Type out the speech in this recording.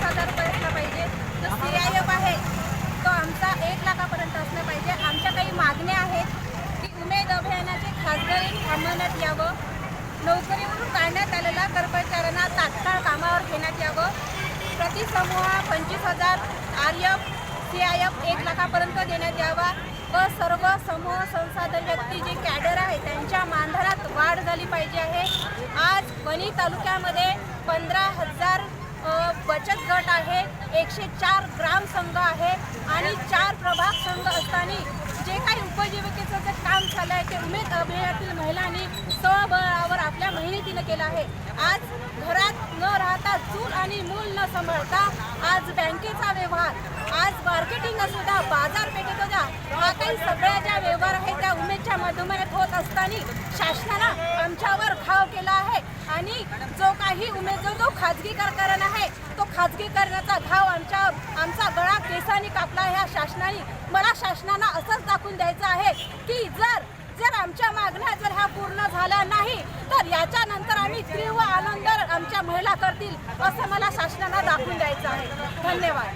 पन्नास हजारपर्यंत पाहिजे. जो सी आय एफ आहे तो आमचा एक लाखापर्यंत असला पाहिजे. आमच्या काही मागण्या आहेत की उमेद अभियानाचे खासदारी थांबवण्यात यावं. नोकरीवरून काढण्यात आलेल्या कर्मचाऱ्यांना तात्काळ कामावर घेण्यात यावं. प्रति समूह पंचवीस हजार R F C I F एक लाखापर्यंत देण्यात यावा. व सर्व समूह संसाधन व्यक्ती जे कॅडर आहे त्यांच्या मानधनात वाढ झाली पाहिजे आहे. आज वणी तालुक्यामध्ये पंधरा हजार एकशे चार ग्राम संघ आहे आणि चार प्रभाग संघ असताना जे काही उपजीविकेचं जे काम झालं आहे ते उमेद अभियानातील महिलांनी स्वबळावर आपल्या मेहनतीनं केलं आहे. आज घरात न राहता चूल आणि मूल न सांभाळता आज बँकेचा व्यवहार आज मार्केटिंग असू द्या बाजारपेठेत द्या हा काही सगळ्या ज्या व्यवहार आहेत त्या उमेदच्या माध्यमात होत असताना शासनाला आमच्यावर जो काही उमेद जो जो खाजगीकरण आहे. तो खाजगीकरणाचा घाव आमच्या आमचा गळा केसाने कापला ह्या शासनाने मला शासनाला असंच दाखवून द्यायचं आहे की जर जर आमच्या मागण्या जर ह्या पूर्ण झाल्या नाही तर याच्यानंतर आम्ही तीव्र आनंद आमच्या महिला करतील असं मला शासनाला दाखवून द्यायचं आहे. धन्यवाद.